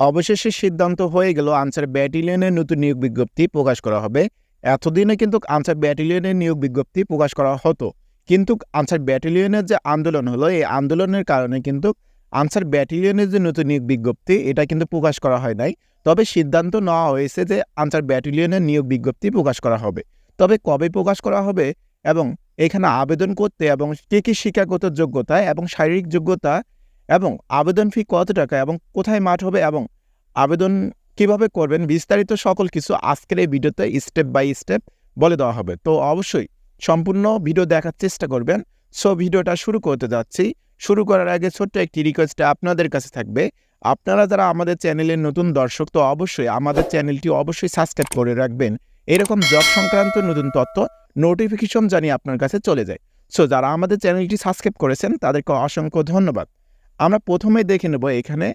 অবশেষে সিদ্ধান্ত হয়ে গেল আনসার ব্যাটালিয়নের নতুন নিয়োগ বিজ্ঞপ্তি প্রকাশ করা হবে। এতদিনে কিন্তু আনসার ব্যাটালিয়নের নিয়োগ বিজ্ঞপ্তি প্রকাশ করা হতো। কিন্তু আনসার ব্যাটালিয়নের যে আন্দোলন হলো, এই আন্দোলনের কারণে কিন্তু আনসার ব্যাটালিয়নের যে নতুন নিয়োগ বিজ্ঞপ্তি, এটা কিন্তু প্রকাশ করা হয় নাই। তবে সিদ্ধান্ত নেওয়া হয়েছে যে আনসার ব্যাটালিয়নের নিয়োগ বিজ্ঞপ্তি প্রকাশ করা হবে। তবে কবে প্রকাশ করা হবে এবং এখানে আবেদন করতে এবং কী কী শিক্ষাগত যোগ্যতা এবং শারীরিক যোগ্যতা এবং আবেদন ফি কত টাকা এবং কোথায় মাঠ হবে এবং আবেদন কীভাবে করবেন বিস্তারিত সকল কিছু আজকের এই ভিডিওতে স্টেপ বাই স্টেপ বলে দেওয়া হবে। তো অবশ্যই সম্পূর্ণ ভিডিও দেখার চেষ্টা করবেন। সো ভিডিওটা শুরু করতে যাচ্ছি। শুরু করার আগে ছোট্ট একটি রিকোয়েস্ট আপনাদের কাছে থাকবে। আপনারা যারা আমাদের চ্যানেলের নতুন দর্শক, তো অবশ্যই আমাদের চ্যানেলটি অবশ্যই সাবস্ক্রাইব করে রাখবেন। এরকম জব সংক্রান্ত নতুন তথ্য নোটিফিকেশন জানিয়ে আপনার কাছে চলে যায়। সো যারা আমাদের চ্যানেলটি সাবস্ক্রাইব করেছেন, তাদেরকে অসংখ্য ধন্যবাদ। আমরা প্রথমে দেখে নেব এখানে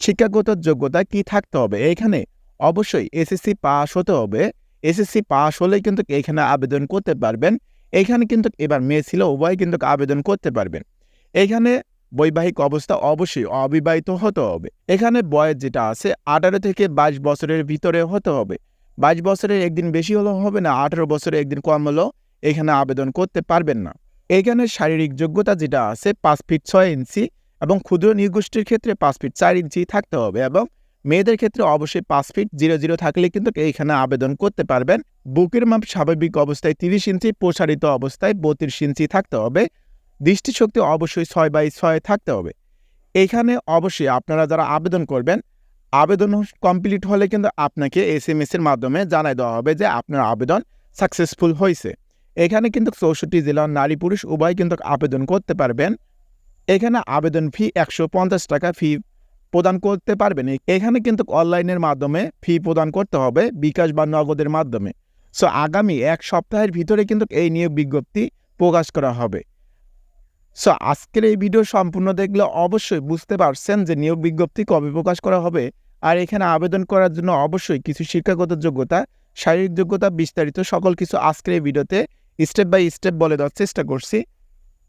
শিক্ষাগত যোগ্যতা কি থাকতে হবে। এখানে অবশ্যই এসএসসি পাস হতে হবে। এসএসসি পাস হলেই কিন্তু এখানে আবেদন করতে পারবেন। এখানে কিন্তু এবার মেয়ে ছিল, উভয় কিন্তু আবেদন করতে পারবেন। এখানে বৈবাহিক অবস্থা অবশ্যই অবিবাহিত হতে হবে। এখানে বয়স যেটা আছে, আঠারো থেকে বাইশ বছরের ভিতরে হতে হবে। বাইশ বছরের একদিন বেশি হলেও হবে না, আঠারো বছরে একদিন কম হলেও এখানে আবেদন করতে পারবেন না। এখানে শারীরিক যোগ্যতা যেটা আছে, পাঁচ ফিট ছয় ইঞ্চি এবং ক্ষুদ্র নির্গোষ্ঠীর ক্ষেত্রে পাঁচ ফিট চার ইঞ্চি থাকতে হবে এবং মেয়েদের ক্ষেত্রে অবশ্যই পাঁচ ফিট জিরো জিরো থাকলে কিন্তু এইখানে আবেদন করতে পারবেন। বুকের মাপ স্বাভাবিক অবস্থায় তিরিশ ইঞ্চি, প্রসারিত অবস্থায় বত্রিশ ইঞ্চি থাকতে হবে। দৃষ্টিশক্তি অবশ্যই ছয় বাই ছয় থাকতে হবে। এখানে অবশ্যই আপনারা যারা আবেদন করবেন, আবেদন কমপ্লিট হলে কিন্তু আপনাকে এস এম এর মাধ্যমে জানাই দেওয়া হবে যে আপনার আবেদন সাকসেসফুল হয়েছে। এখানে কিন্তু চৌষট্টি জেলার নারী পুরুষ উভয় কিন্তু আবেদন করতে পারবেন। এখানে আবেদন ফি একশো পঞ্চাশ টাকা ফি প্রদান করতে পারবেন। এখানে কিন্তু অনলাইনের মাধ্যমে ফি প্রদান করতে হবে, বিকাশ বা নগদের মাধ্যমে। সো আগামী এক সপ্তাহের ভিতরে কিন্তু এই নিয়োগ বিজ্ঞপ্তি প্রকাশ করা হবে। সো আজকের এই ভিডিও সম্পূর্ণ দেখলে অবশ্যই বুঝতে পারছেন যে নিয়োগ বিজ্ঞপ্তি কবে প্রকাশ করা হবে। আর এখানে আবেদন করার জন্য অবশ্যই কিছু শিক্ষাগত যোগ্যতা, শারীরিক যোগ্যতা বিস্তারিত সকল কিছু আজকের এই ভিডিওতে স্টেপ বাই স্টেপ বলে দেওয়ার চেষ্টা করছি।